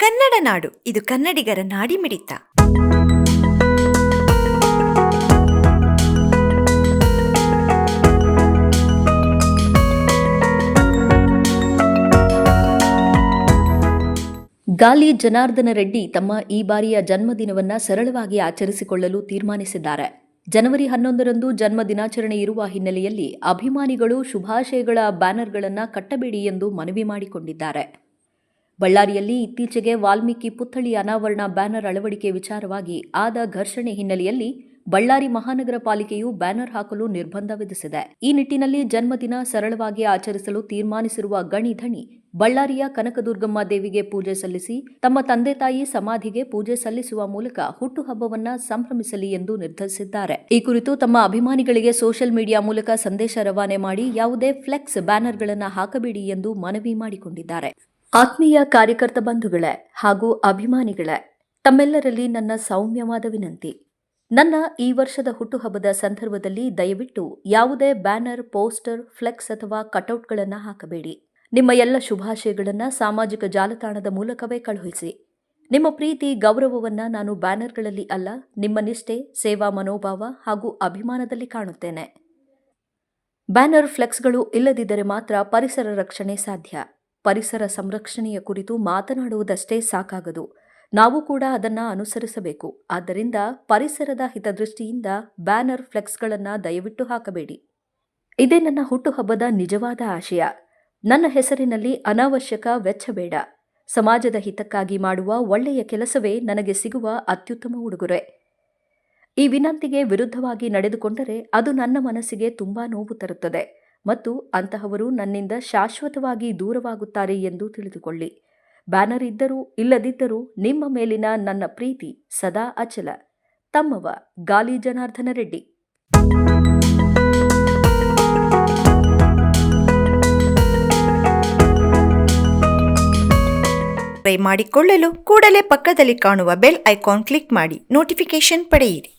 ಕನ್ನಡ ನಾಡು, ಇದು ಕನ್ನಡಿಗರ ನಾಡಿ ಮಿಡಿತ. ಗಾಲಿ ಜನಾರ್ದನ ರೆಡ್ಡಿ ತಮ್ಮ ಈ ಬಾರಿಯ ಜನ್ಮದಿನವನ್ನ ಸರಳವಾಗಿ ಆಚರಿಸಿಕೊಳ್ಳಲು ತೀರ್ಮಾನಿಸಿದ್ದಾರೆ. ಜನವರಿ ಹನ್ನೊಂದರಂದು ಜನ್ಮ ದಿನಾಚರಣೆ ಇರುವ ಹಿನ್ನೆಲೆಯಲ್ಲಿ ಅಭಿಮಾನಿಗಳು ಶುಭಾಶಯಗಳ ಬ್ಯಾನರ್ಗಳನ್ನು ಕಟ್ಟಬೇಡಿ ಎಂದು ಮನವಿ ಮಾಡಿಕೊಂಡಿದ್ದಾರೆ. ಬಳ್ಳಾರಿಯಲ್ಲಿ ಇತ್ತೀಚೆಗೆ ವಾಲ್ಮೀಕಿ ಪುತ್ಥಳಿ ಅನಾವರಣ ಬ್ಯಾನರ್ ಅಳವಡಿಕೆ ವಿಚಾರವಾಗಿ ಆದ ಘರ್ಷಣೆ ಹಿನ್ನೆಲೆಯಲ್ಲಿ ಬಳ್ಳಾರಿ ಮಹಾನಗರ ಪಾಲಿಕೆಯು ಬ್ಯಾನರ್ ಹಾಕಲು ನಿರ್ಬಂಧ ವಿಧಿಸಿದೆ. ಈ ನಿಟ್ಟಿನಲ್ಲಿ ಜನ್ಮದಿನ ಸರಳವಾಗಿ ಆಚರಿಸಲು ತೀರ್ಮಾನಿಸಿರುವ ಗಣಿ ಧಣಿ ಬಳ್ಳಾರಿಯ ಕನಕದುರ್ಗಮ್ಮ ದೇವಿಗೆ ಪೂಜೆ ಸಲ್ಲಿಸಿ, ತಮ್ಮ ತಂದೆ ತಾಯಿ ಸಮಾಧಿಗೆ ಪೂಜೆ ಸಲ್ಲಿಸುವ ಮೂಲಕ ಹುಟ್ಟುಹಬ್ಬವನ್ನು ಸಂಭ್ರಮಿಸಲಿ ಎಂದು ನಿರ್ಧರಿಸಿದ್ದಾರೆ. ಈ ಕುರಿತು ತಮ್ಮ ಅಭಿಮಾನಿಗಳಿಗೆ ಸೋಷಿಯಲ್ ಮೀಡಿಯಾ ಮೂಲಕ ಸಂದೇಶ ರವಾನೆ ಮಾಡಿ, ಯಾವುದೇ ಫ್ಲೆಕ್ಸ್ ಬ್ಯಾನರ್ಗಳನ್ನು ಹಾಕಬೇಡಿ ಎಂದು ಮನವಿ ಮಾಡಿಕೊಂಡಿದ್ದಾರೆ. ಆತ್ಮೀಯ ಕಾರ್ಯಕರ್ತ ಬಂಧುಗಳೇ ಹಾಗೂ ಅಭಿಮಾನಿಗಳೇ, ತಮ್ಮೆಲ್ಲರಲ್ಲಿ ನನ್ನ ಸೌಮ್ಯವಾದ ವಿನಂತಿ. ನನ್ನ ಈ ವರ್ಷದ ಹುಟ್ಟುಹಬ್ಬದ ಸಂದರ್ಭದಲ್ಲಿ ದಯವಿಟ್ಟು ಯಾವುದೇ ಬ್ಯಾನರ್, ಪೋಸ್ಟರ್, ಫ್ಲೆಕ್ಸ್ ಅಥವಾ ಕಟೌಟ್ಗಳನ್ನು ಹಾಕಬೇಡಿ. ನಿಮ್ಮ ಎಲ್ಲ ಶುಭಾಶಯಗಳನ್ನು ಸಾಮಾಜಿಕ ಜಾಲತಾಣದ ಮೂಲಕವೇ ಕಳುಹಿಸಿ. ನಿಮ್ಮ ಪ್ರೀತಿ, ಗೌರವವನ್ನು ನಾನು ಬ್ಯಾನರ್ಗಳಲ್ಲಿ ಅಲ್ಲ, ನಿಮ್ಮ ನಿಷ್ಠೆ, ಸೇವಾ ಮನೋಭಾವ ಹಾಗೂ ಅಭಿಮಾನದಲ್ಲಿ ಕಾಣುತ್ತೇನೆ. ಬ್ಯಾನರ್, ಫ್ಲೆಕ್ಸ್ಗಳು ಇಲ್ಲದಿದ್ದರೆ ಮಾತ್ರ ಪರಿಸರ ರಕ್ಷಣೆ ಸಾಧ್ಯ. ಪರಿಸರ ಸಂರಕ್ಷಣೆಯ ಕುರಿತು ಮಾತನಾಡುವುದಷ್ಟೇ ಸಾಕಾಗದು. ನಾವು ಕೂಡ ಅದನ್ನು ಅನುಸರಿಸಬೇಕು. ಆದ್ದರಿಂದ ಪರಿಸರದ ಹಿತದೃಷ್ಟಿಯಿಂದ ಬ್ಯಾನರ್ ಫ್ಲೆಕ್ಸ್ಗಳನ್ನು ದಯವಿಟ್ಟು ಹಾಕಬೇಡಿ. ಇದೇ ನನ್ನ ಹುಟ್ಟುಹಬ್ಬದ ನಿಜವಾದ ಆಶಯ. ನನ್ನ ಹೆಸರಿನಲ್ಲಿ ಅನಾವಶ್ಯಕ ವೆಚ್ಚ ಬೇಡ. ಸಮಾಜದ ಹಿತಕ್ಕಾಗಿ ಮಾಡುವ ಒಳ್ಳೆಯ ಕೆಲಸವೇ ನನಗೆ ಸಿಗುವ ಅತ್ಯುತ್ತಮ ಉಡುಗೊರೆ. ಈ ವಿನಂತಿಗೆ ವಿರುದ್ಧವಾಗಿ ನಡೆದುಕೊಂಡರೆ ಅದು ನನ್ನ ಮನಸ್ಸಿಗೆ ತುಂಬಾ ನೋವು ತರುತ್ತದೆ. ಮತ್ತು ಅಂತಹವರು ನನ್ನಿಂದ ಶಾಶ್ವತವಾಗಿ ದೂರವಾಗುತ್ತಾರೆ ಎಂದು ತಿಳಿದುಕೊಳ್ಳಿ. ಬ್ಯಾನರ್ ಇದ್ದರೂ ಇಲ್ಲದಿದ್ದರೂ ನಿಮ್ಮ ಮೇಲಿನ ನನ್ನ ಪ್ರೀತಿ ಸದಾ ಅಚಲ. ತಮ್ಮವ ಗಾಲಿ ಜನಾರ್ದನ ರೆಡ್ಡಿ. ಮಾಡಿಕೊಳ್ಳಲು ಕೂಡಲೇ ಪಕ್ಕದಲ್ಲಿ ಕಾಣುವ ಬೆಲ್ ಐಕಾನ್ ಕ್ಲಿಕ್ ಮಾಡಿ. ನೋಟಿಫಿಕೇಶನ್ ಪಡೆಯಿರಿ.